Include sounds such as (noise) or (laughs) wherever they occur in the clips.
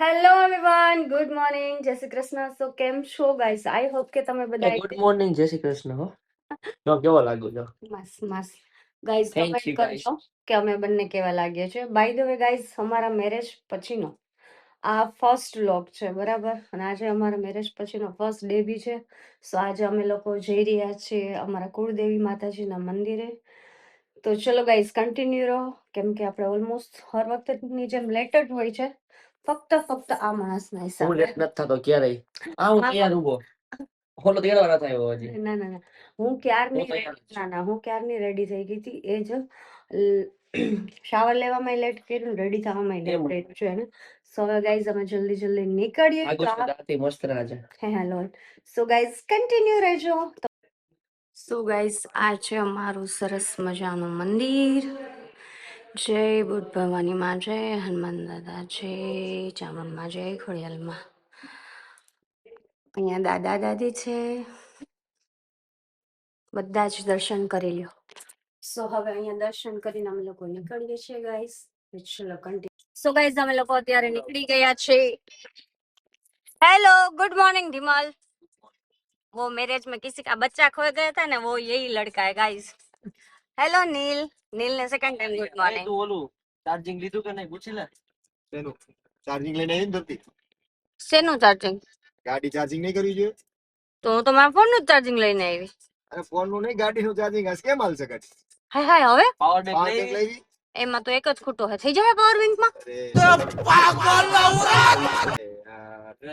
Hello everyone good morning જય શ્રી કૃષ્ણ સો કેમ છો ગાઈસ આઈ હોપ કે તમે બધા ગુડ મોર્નિંગ જય શ્રી કૃષ્ણ હો. જો કેવો લાગ્યો છો મસ મસ ગાઈસ કમેન્ટ કરજો કે અમે બંને કેવા લાગીએ છીએ બાય ધ વે ગાઈસ અમારા મેરેજ પછીનો. આ ફર્સ્ટ વ્લોગ છે બરાબર? અને આજે અમારા મેરેજ પછીનો ફર્સ્ટ ડે બી છે. સો આજે અમે લોકો જઈ રહ્યા છીએ અમારા કુળદેવી માતાજીના મંદિરે. તો ચલો ગાઈસ કન્ટિન્યુ રહો. કેમ કે આપણે ઓલમોસ્ટ હર વખતની જેમ લેટ જ હોય છે. ફક્ત ફક્ત આ માણસના હું લેટ નથી થતો ક્યારેય? આ હું ક્યાં ઊભો ઓલો તેડવા ના થયો હજી. ના ના ના. હું ક્યારની. ના ના હું ક્યારની રેડી થઈ ગઈ હતી એ જ શાવર લેવામાં લેટ કર્યું રેડી થવામાં લેટ. કર્યું છે ને. સો ગાઈઝ અમે જલ્દી જલ્દી નીકળીએ. રાતે મસ્ત રાજા હે હેલો સો ગાઈઝ કન્ટિન્યુ રહેજો. સો ગાઈઝ આ છે અમારું સરસ મજાનું મંદિર. જય બુદ્ધ ભવાનીમાં જય હનુમાન દાદા જય ચામુંડમાં જય ખોડિયાલમાં અહીંયા દાદા દાદી છે. બધા જ દર્શન કરી લ્યો. સો હવે અહીંયા દર્શન કરીને અમે લોકો નીકળીએ છીએ ગાઈસ ચલો કન્ટિન્યુ સો ગાઈસ અમે લોકો અત્યારે નીકળી ગયા છે હેલો ગુડ મોર્નિંગ ધીમલ વો મેરેજ મેં કિસી કા બચ્ચા ખોય ગયા થા ને વો યહી લડકા હે ગાઈસ હેલો નીલ નીલ ને સેકન્ડ ટાઈમ ગુડ મોર્નિંગ તું ઓલું ચાર્જિંગ લીધું કે નહીં? પૂછી લે. શેનું? ચાર્જિંગ લઈને આવી ધરતી શેનું ચાર્જિંગ ગાડી ચાર્જિંગ નહીં કરવી જોઈએ? તો હું તો મારા ફોનનું ચાર્જિંગ લઈને આવી. અરે ફોનનું નહીં ગાડી નું ચાર્જિંગ હશે કેમ હાલશે ગાડી? હાય હાય હવે? પાવર બેંક લઈ એમાં તો એક જ ખૂટો છે. થઈ જશે પાવર બેંકમાં?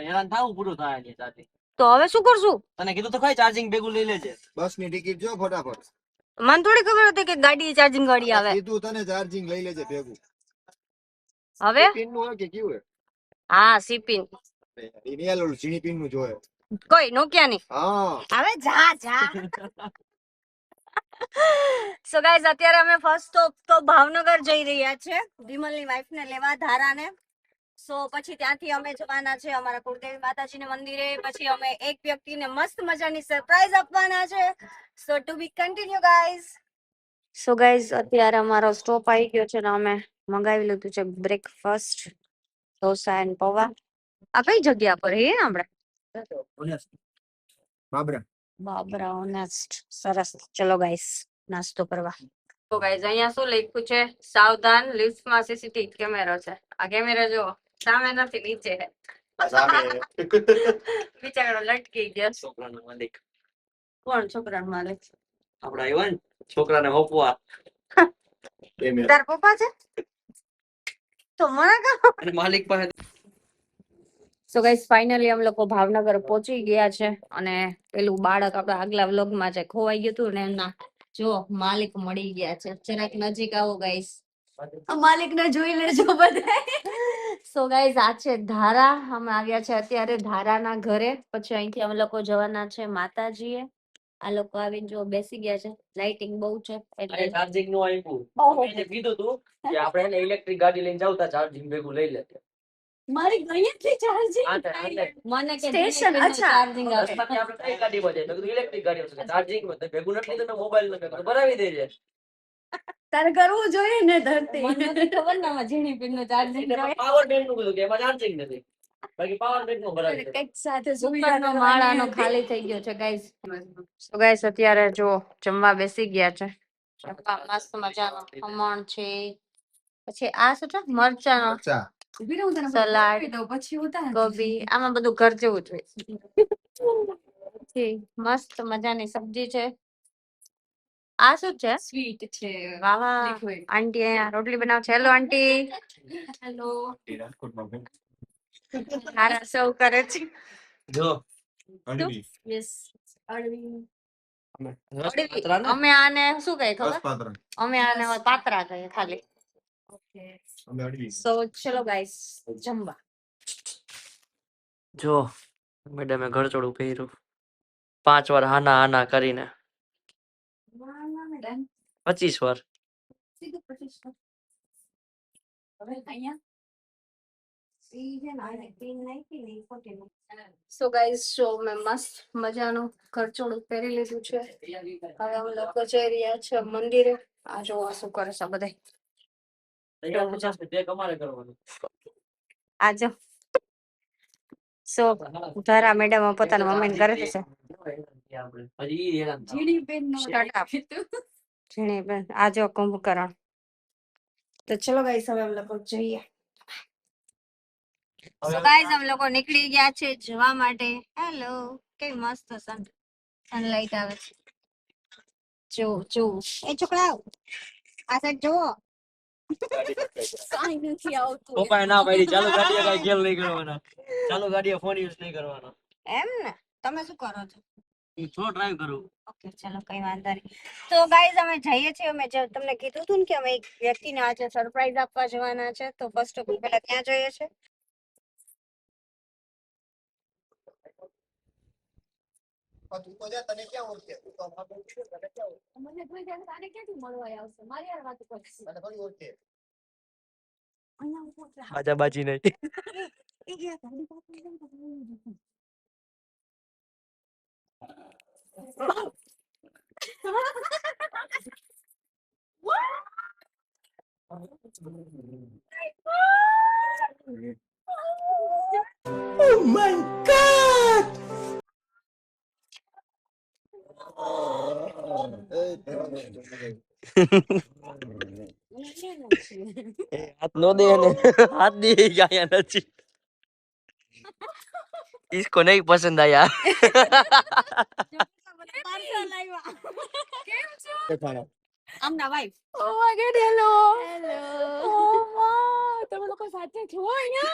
હેરાન થાવું પૂરું થાય તો હવે શું કરશું? તને કીધું તો ખાઈ ચાર્જિંગ ભેગું લઈ લેજે. બસની ટિકિટ જો ફટાફટ. મને થોડી ખબર હતી કે ગાડી ચાર્જિંગ ગાડી આવે. કીધું તને ચાર્જિંગ લઈ લેજે ભેગું. હવે? પિનનું કે કેવું હોય? હા સી પિન યાર, ઓલ ઝીણી પિનનું જોયે કોઈ નોકિયા ની હા. હવે જા જા. સો ગાઈઝ અત્યારે અમે ફર્સ્ટ સ્ટોપ તો ભાવનગર જઈ રહ્યા છે. વિમલની વાઈફ ને લેવા ધારાને. સો પછી ત્યાંથી અમે જવાના છે અમારા કુળદેવી માતાજીને મંદિરે. પછી અમે એક વ્યક્તિને મસ્ત મજાની સરપ્રાઈઝ આપવાના છે. So to be continued guys so guys અત્યારે અમારો સ્ટોપ આવી ગયો છે ને અમે મંગાવી લીધું છે બ્રેકફાસ્ટ ઢોસા એન્ડ પૌવા. આ કઈ જગ્યા પર? હે આપણે? બાબરા. બાબરા ઓનેસ્ટ સરસ. ચલો ગાઈસ નાસ્તો કરવા. તો ગાઈઝ અહીંયા શું લખ્યું છે? સાવધાન લિફ્ટમાં સીસીટીવી કેમેરો છે. આ કેમેરા જો સામે નથી નીચે. સામે. (laughs) બિચારો લટકી ગયો. છોકરાનો માલિક. કોણ છોકરાનો માલિક? આપડા આવ્યા ને છોકરાને હોપવા. (laughs) તાર પપ્પા છે? તો મને કહો અને માલિક પાસે સો ગાઈસ ફાઇનલી અમે લોકો ભાવનગર પહોંચી ગયા છે અને પેલું બાળક આપણા આગલા વ્લોગમાં જે ખોવાઈ ગયું હતું ને એમના. જો માલિક મળી ગયા છે. જરાક નજીક આવો ગાઈસ માલિક. ને જોઈ લેજો બધા સો ગાઈઝ આ છે ધારા. અમે આવ્યા છે અત્યારે ધારાના ઘરે. પછી અહીંથી અમે લોકો જવાના છે માતાજીએ. આ લોકો આવીને જો બેસી ગયા છે. લાઇટિંગ બહુ છે એટલે ચાર્જિંગનું આપ્યું. મેં એને કીધું તું કે આપણે એને ઇલેક્ટ્રિક ગાડી લઈને જાવ તા ચાર્જિંગ ભેગું લઈ લે મારી અહીંયાથી ચાર્જિંગ આ તો એટલે મને કે સ્ટેશન અચ્છા. ચાર્જિંગ આવે પછી આપણે કઈ ગાડી બજે તો ઇલેક્ટ્રિક ગાડી ચાર્જિંગ ભેગું નથી લીધું મોબાઈલનું ભેગું ભરાવી દેજે. તારે કરવું જોઈએ ને ધરતી. ખબર ના ઝીણી પિનનું ચાર્જિંગ પાવર બેંકનું બધું કે એમાં ચાર્જિંગ નથી. બાકી પાવર બેંકનું ભરાવી કંઈક સાથે સુવિધા માળાનો ખાલી થઈ ગયો છે ગાઈસ તો ગાઈસ અત્યારે જો જમવા બેસી ગયા છે. મસ્ત મજાનો ખમણ છે. પછી આ શું છે? મરચાનો સલાડ, પછી કોબી આમાં બધું ઘર જેવું જોઈએ (laughs) મસ્ત મજાની સબ્જી છે. આ શું છે? સ્વીટ છે. વાહ વાહ. આંટી અહીંયા રોટલી બનાવ છે. Hello aunty. હેલો. સારા સૌ કરે છે. જો યસ અડવી. અમે આને શું કહે ખબર? અમે આને પાત્રા કહીએ ખાલી. ઓકે. સો ચલો ગાઈસ જમવા. જો મેડમે ઘરચોળું પહેર્યું. પાંચ વાર હાના હાના કરીને પચીસ વાર. સો ગાઈસ શો મેં મસ્ત મજાનું ઘરચોળું પહેરી લીધું છે હવે અમે લોકો જઈ રહ્યા છે મંદિરે આ જોવા શું કરે છે બધા આજે આ જો સો ધારા મેડમ પોતાના મમ્મીને કરે છે આપણે હજી ઈ હેરાન થાવ. ઝીણી બેન નો Shut up. ઝીણી બેન આ જો કુંભકરણ. તો ચલો ગાઈસ હવે અમે લોકો જઈએ. સો ગાઈસ અમે લોકો નીકળી ગયા છે જવા માટે. હેલો કેવી મસ્ત સન સનલાઇટ આવે છે. જો જો. એ છોકરા આ સાઈડ જુઓ. કાંઈ નથી આવતું. પપ્પાએ ના પાડી ચાલુ ગાડીએ કાંઈ ગેલ નહીં કરવાના. ચાલુ ગાડીએ ફોન યુઝ નહીં કરવાનો. એમ ને? તમે શું કરો છો? હું ડ્રાઈવ કરું ઓકે ચલો કઈ વાંધો નહીં તો ગાઈઝ અમે જઈએ છીએ અમે જે તમને કીધું હતું ને કે અમે એક વ્યક્તિને આજે સરપ્રાઈઝ આપવા જવાના છે તો પહેલા ત્યાં જઈએ બાજી નહીં એ ગયા ગાડી પાસે જઈને તો બોલી દીધું. હાથ નો દે ને હાથ દે ગયા નથી इसको नहीं पसंद आया દેખાડો. આમના wife Oh my god, hello. Hello. Oh wow, તમે લોકો સાથે છો અહીંયા?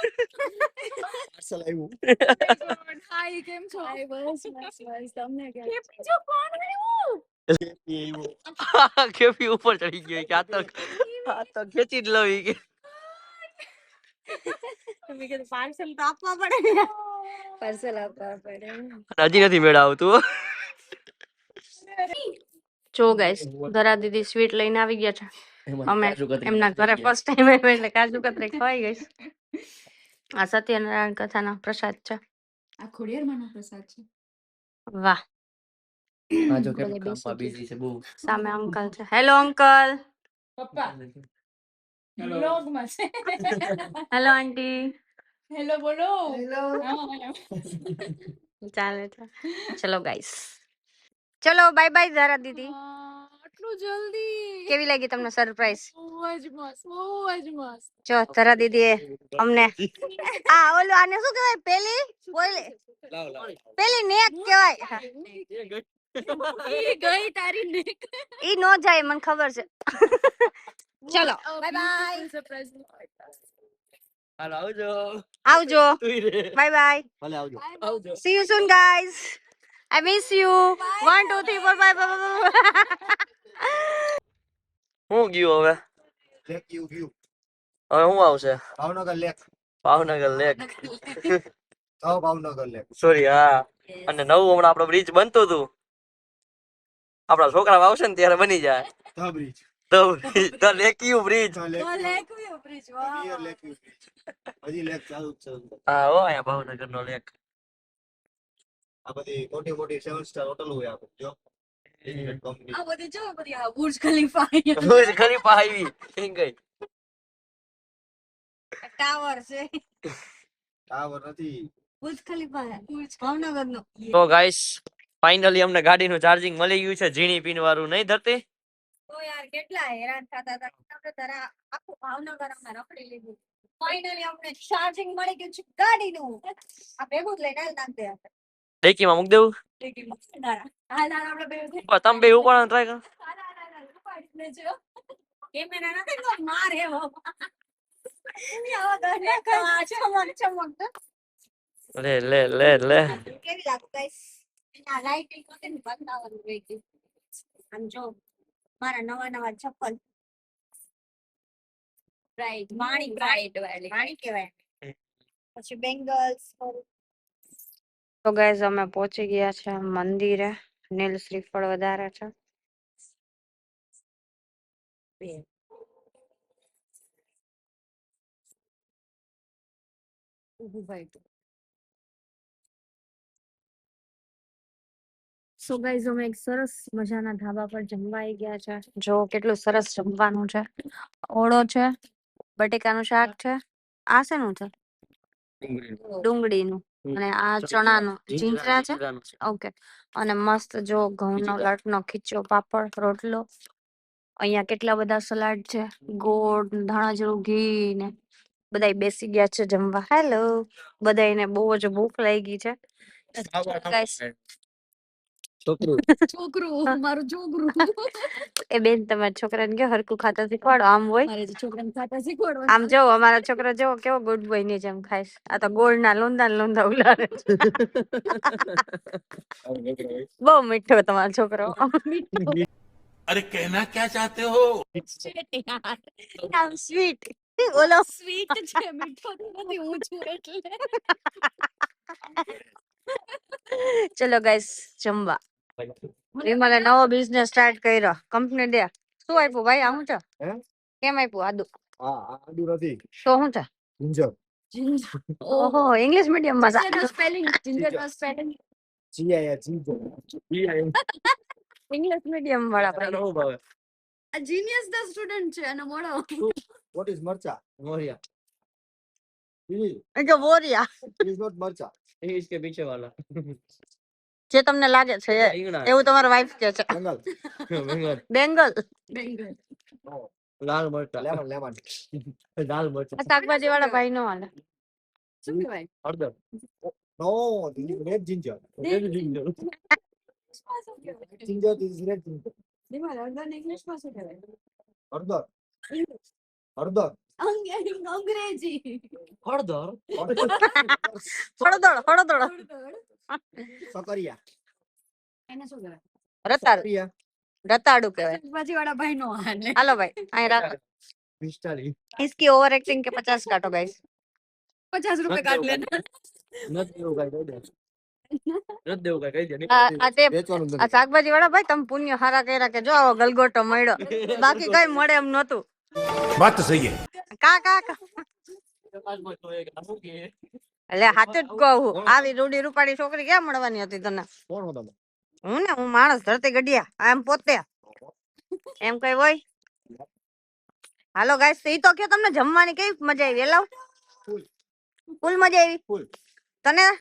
Parcel આવ્યું. Hi, કેમ છો? Hi, બસ બસ બસ તમને કેમ છો? કોણ આવ્યું? એ આવ્યું. કેવી ઉપર ચડી ગયો કે આ તો આ તો ખેંચી જ લવી કે કીધું પાર્સલ તો આપવા પડે. ને પાર્સલ આપવા પડે. હજી નથી મેળ આવતું જો ગાઈસ ધરા દીદી સ્વીટ લઈને આવી ગયા છે. અમે એમના ઘરે ફર્સ્ટ ટાઈમ આવ્યા એટલે કાજુ કતરી ખવાઈ ગઈ આ સત્યનારાયણ કથાનો પ્રસાદ છે. આ ખોડિયારમાંનો પ્રસાદ છે. વાહ. સામે અંકલ છે. Hello uncle. પપ્પા. છે. હેલો આંટી હેલો બોલો હા. ચાલે ચલો ગાઈસ ચલો બાય બાય ધરા દીદી આટલું જલ્દી કેવી લાગી તમને સરપ્રાઈઝ બહુ જ મસ્ત બહુ જ મસ્ત જો ધરા દીદી અમને આ ઓલું આને શું કહેવાય પેલી બોલે પેલી નેક કહેવાય ગઈ તારી નેક ઈ નો જાય મને ખબર છે ચલો Oh, બાય બાય surprise. હાલો આવજો આવજો બાય બાય ભલે આવજો આવજો See you soon, guys. I miss you. One, two, three, four, five. blah, blah, blah. હું ગયું હવે લેક યુ વ્યુ હવે હું આવશે ભાવનગર લેક ભાવનગર લેક તો ભાવનગર લેક સોરી હા અને નવું હમણાં આપણો બ્રિજ બનતું હતું આપણા છોકરા આવશે ને ત્યારે બની જાય બ્રિજ તો ધ લેકિયું બ્રિજ. તો lake Oh, Lake view bridge. Lake view bridge. હજી લેક ચાલુ છે હા ઓ અહીંયા ભાવનગર નો લેક. આ બધી મોટી મોટી સેવન સ્ટાર હોટલ હોય આપણે જો. આ બધી જો બધી આ બુર્જ ખલીફા બુર્જ ખલીફા આવી એમ ગઈ ટાવર છે. ટાવર નથી. બુર્જ ખલીફા બુર્જ ભાવનગર નો તો ગાઈસ ફાઇનલી અમને ગાડીનું ચાર્જિંગ મળી ગયું છે ઝીણી પીન વાળું નહીં ધરતી. તો યાર કેટલા હેરાન થતા હતા. આપણે તારા આખું ભાવનગર અમે રખડી લીધું. ફાઇનલી ચાર્જિંગ મળી ગયું છે ગાડીનું. આ ભેગું જ લઈને હાલ નાખ દે આપણે. ડેકીમાં મૂકી દેવું? બે બે પણ તમે બે ટ્રાય કરો. કેમેરા નથી તો માર ઘરને કઈ ચમક ચમક લે લે લે લે. કેવી લાગે ગાઈસ? રહી ગયું. આમ જો. મારા નવા નવા ચપ્પલ. રાઈટ વાણી રાઈટ વાળી. વાણી કહેવાય. પછી બેંગલ્સ તો ગાઈસ અમે પહોંચી ગયા છે મંદિરે. નીલ શ્રીફળ વધારે છે. ઉભું ભાઈ સો ગાઈઝ અમે એક સરસ મજાના ધાબા પર જમવાઈ ગયા છે. જો કેટલું સરસ જમવાનું છે. ઓળો છે બટેકાનું શાક છે આ શેનું છે? ડુંગળીનું. અને આ ચણાનું. જીંજરા. છે? ઓકે. અને મસ્ત જો ઘઉંનો લટનો ખીચો પાપડ રોટલો. અહીંયા કેટલા બધા સલાડ છે? ગોળ ધાણા જેવું ઘી ને બધાય બેસી ગયા છે જમવા. હેલો બધાયને બહુ જ ભૂખ લાગી છે. છોકરું છોકરું મારું છોકરું એ બેન તમારા છોકરાને કે હરકું ખાતા શીખવાડો આમ હોય મારે તો છોકરાને ખાતા શીખવાડવાનું આમ જો અમારા છોકરો જેવો કેવો ગુડ બોય ની જેમ ખાઈશ આ તો ગોળ ના લોંદા ને લોંદા ઉલાડે છે. બહુ મીઠો તમારો છોકરો अरे कहना क्या चाहते हो આમ સ્વીટ ઓલો સ્વીટ છે મીઠો તો નથી હું છું એટલે ચલો ગાઈસ જમવા નવો બિઝનેસ સ્ટાર્ટ કર્યો. કંપની દે શું આપ્યું ભાઈ? આ છે? કેમ આપ્યું? આદુ. હા આદુ નથી. તો હું છે? જિંજર ઓહો ઇંગ્લિશ મીડિયમમાં સ્પેલિંગ જિંજર સ્પેલિંગ જી આયા જિંજર જી આયા ઇંગ્લિશ મીડિયમ વાળા ભાઈ. આ જીનિયસ ધ સ્ટુડન્ટ છે અને મોળો વોટ ઇઝ મરચા? મોરિયા. ઇંગ્લિશ કે વોરિયા. ઇઝ નોટ મરચા. ઇંગ્લિશ કે પીછે વાળા જે તમને લાગે છે એવું તમારા વાઈફ કે છે. બેંગલ. બેંગલ. લાલ મરચા. Lemon lemon. (laughs) લાલ મરચા. શાકભાજી વાળા ભાઈ નો હાલે. શું કહેવાય? હળદર. No is red ginger. Ginger શું કહેવાય ginger this is red ginger. દિમાગ હળદર શું કહેવાય? હળદર. હળદર. અંગ્રેજી હળદર? હળદળ હળદર. (laughs) સકરિયા એને શું કહેવાય રતાડું સકરિયા રતાડું કહેવાય શાકભાજી વાળા ભાઈ નો હાલે હાલો ભાઈ અહીં રાખો પિસ્તાલીસ इसकी ओवर एक्टिंग के पचास काटो गाइस પચાસ રૂપિયા કાઢ લેના નથી દેવું કાંઈ કહી દે નથી દેવું કાંઈ કહી દે આ આ તે વેચવાનું આ નથી શાકભાજી વાળા ભાઈ તમે પુણ્ય હારા કર્યા કે જો આવો ગલગોટો મળ્યો બાકી કઈ મળે એમ નતું बात तो सही है કા કા કા એટલે હાચું જ કહું આવી રૂડી રૂપાડી છોકરી ક્યાં મળવાની હતી તને? હો ને હું માણસ ધરતી ગઢિયા એમ પોતે. એમ કઈ હોય? હાલો ગાઈસ ઈ તો કયો તમને જમવાની કેવી મજા આવી? એલાવ. ફૂલ. મજા આવી? તને?